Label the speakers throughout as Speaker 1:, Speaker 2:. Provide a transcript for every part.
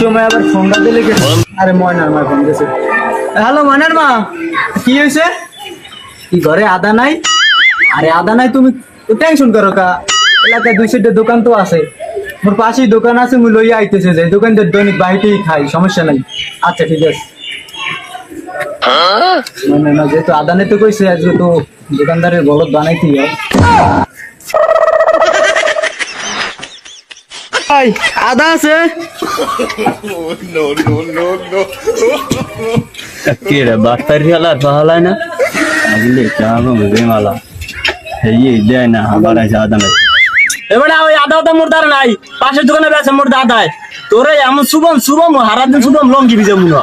Speaker 1: সময় আবার ফোনটা দিলে কে? আরে ময়নার মা ফোন দিয়েছে। হ্যালো ময়নার মা। কি হয়েছে? কি ঘরে আদা নাই? আরে আদা নাই তুমি টেনশন করো কা। এলাকায় দুই সাইডে দোকান তো আছে। মোর পাশেই দোকান আছে মুই লইয়া আইতেছে যে দোকানদার দৈনিক বাড়িতেই খাই সমস্যা নাই। আচ্ছা ঠিক আছে। না, যেহেতু আদা নিতে কইছে আজকে তো দোকানদারের বলদ বানাইতেই হয়। ভাই আদা আছে।
Speaker 2: কে রে বাস্তার হলা পাহলায় না? আগলে কাম হবে মালা। এই দেয় না আবার আছে আদা নাই।
Speaker 3: এবারে ওই আদা আদা মোর দ্বারা নাই। পাশের দোকানে বেছে মোর দাদায়। তোরে এমন শুভম শুভম হারাদিন শুভম লঙ্গি বিজে মুনো।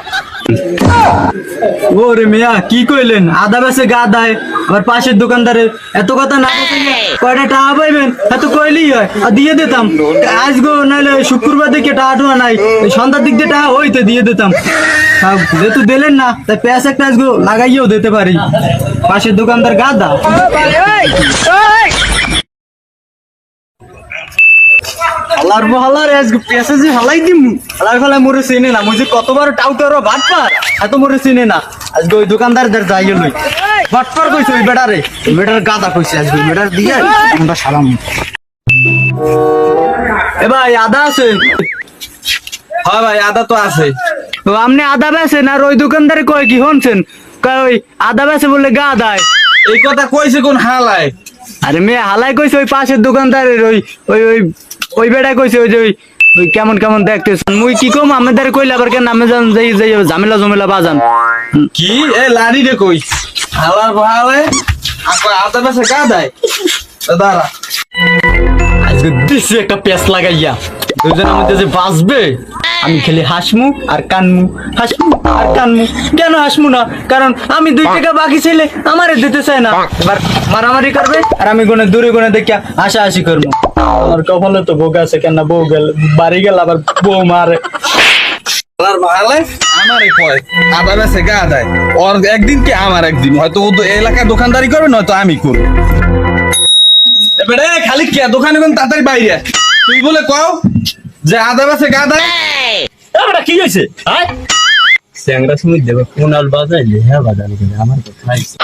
Speaker 1: ও রে মিয়া, কি কইলেন? আদা বেচে গা দায়। আবার পাশের দোকানদারের এত কথা না কয়টা টাকা পাইবেন? এত কইলেই হয়। আর দিয়ে দিতাম। আজ গো নাহলে শুক্রবার দিকে টাকা টুয়া নাই। সন্ধ্যার দিক দিয়ে টাকা হইতে দিয়ে দিতাম। যেহেতু দিলেন না, তাই পেঁয়াজ একটা আজগো লাগাইয়েও দিতে পারি। পাশের দোকানদার গাদা হালার বহালার যে হালাই দিম। হালাই ফেলাই মরে চিনে না যে কতবার টাউটারও ভাত পার এত মরে চিনে না। আজকে ওই দোকানদারদের যাই লই। ভাত পার কইছে ওই বেটারে। ওই বেটার গাদা কইছে আজকে ওই বেটার দিয়ে আমরা সারাম এ ভাই আদা আছে?
Speaker 3: হ্যাঁ ভাই আদা তো আছে।
Speaker 1: তো আপনি আদা বেছেন আর ওই দোকানদারে কয় কি হনছেন কয় ওই আদা বেছে বললে গা দায়।
Speaker 3: এই কথা কইছে কোন হালায়?
Speaker 1: আরে মেয়ে হালাই কইছে ওই পাশের দোকানদারের ওই ওই ওই ওই বেটা কইছে ওই যে ওই কেমন কেমন দেখতেছেন? মুই কি কম? আমাদের কইলে আবার কেন? আমি জান যাই যাই ঝামেলা ঝামেলা বাজান।
Speaker 3: কি? এ লাড়ি রে কই? হালার ভালে আকো আতা বেছে কা দেয়? তা দাঁড়া।
Speaker 1: আজকে দিছি একটা পেস লাগাইয়া। দুজন আমাদের যে বাঁচবে আমি খালি হাসমু আর কানমু। হাসমু আর কানমু। কেন হাসমু না? কারণ আমি দুই টাকা বাকি ছেলে আমারে দিতে চায় না। এবার মারামারি করবে আর আমি গুনে দূরে গুনে দেখিয়া হাসা হাসি করব। আমার কপালে তো বউ আছে কেন বউ গেল বাড়ি গেল আবার বউ মারে।
Speaker 3: দেয় একদিন কি আমার একদিন? হয়তো এলাকায় দোকানদারি করবে নয়তো আমি করব। এবারে খালি কে? দোকানে কোন তাড়াতাড়ি বাইরে তুই বলে কও যে আদা বেছে গা দেয়
Speaker 2: কি হইছে হ্যাঁ স্যাংরা সময় দেবে কোন আল বাজাইলে? হ্যাঁ বাজানো করে আমার তো খাইছে।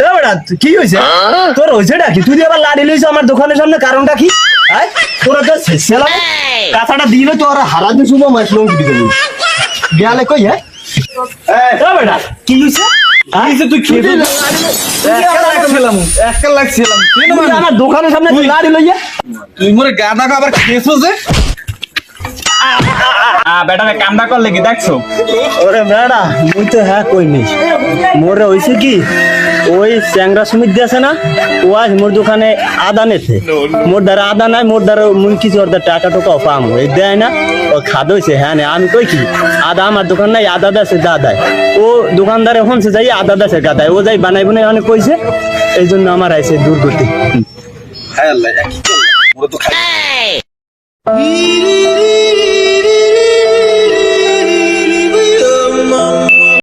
Speaker 3: এবারে কি হয়েছে? তোর হয়েছে কি তুই আবার লাড়ি লইছ আমার দোকানের সামনে কারণটা কি? আয় তোরা তো শেষেলাম কাঁচাটা দিলে তো আর হারা শুভ মাছ লোক দিতে গেলে কই হ্যাঁ? এবারে কি হয়েছে? তুই খেয়ে একটা লাগছিলাম একটা লাগছিলাম। তুই আমার দোকানের সামনে তুই লাড়ি লইয়া? তুই মোরে গাদা আবার খেয়েছো যে?
Speaker 2: বেটা কামটা করলে কি দেখছ?
Speaker 3: ওরে মেডা
Speaker 2: মুই তো হ্যাঁ কইনি। মোরে হইছে কি ওই চ্যাংরা সুমিত আছে না ও আজ মোর দোকানে আদা নেছে। মোর দ্বারা আদা নাই মোর দ্বারা মুই কিছু ওর টাকা টোকা পাম এই দেয় না ও খাদ হইছে হ্যাঁ না আমি কই কি আদা আমার দোকান নাই আদা দেশে দাদায় ও দোকানদারে হনছে যাই আদা দেশে গাদায় ও যাই বানাই বানাই অনেক কইছে এই জন্য আমার আইছে দুর্গতি।
Speaker 3: হ্যাঁ আল্লাহ ওরা তো খাই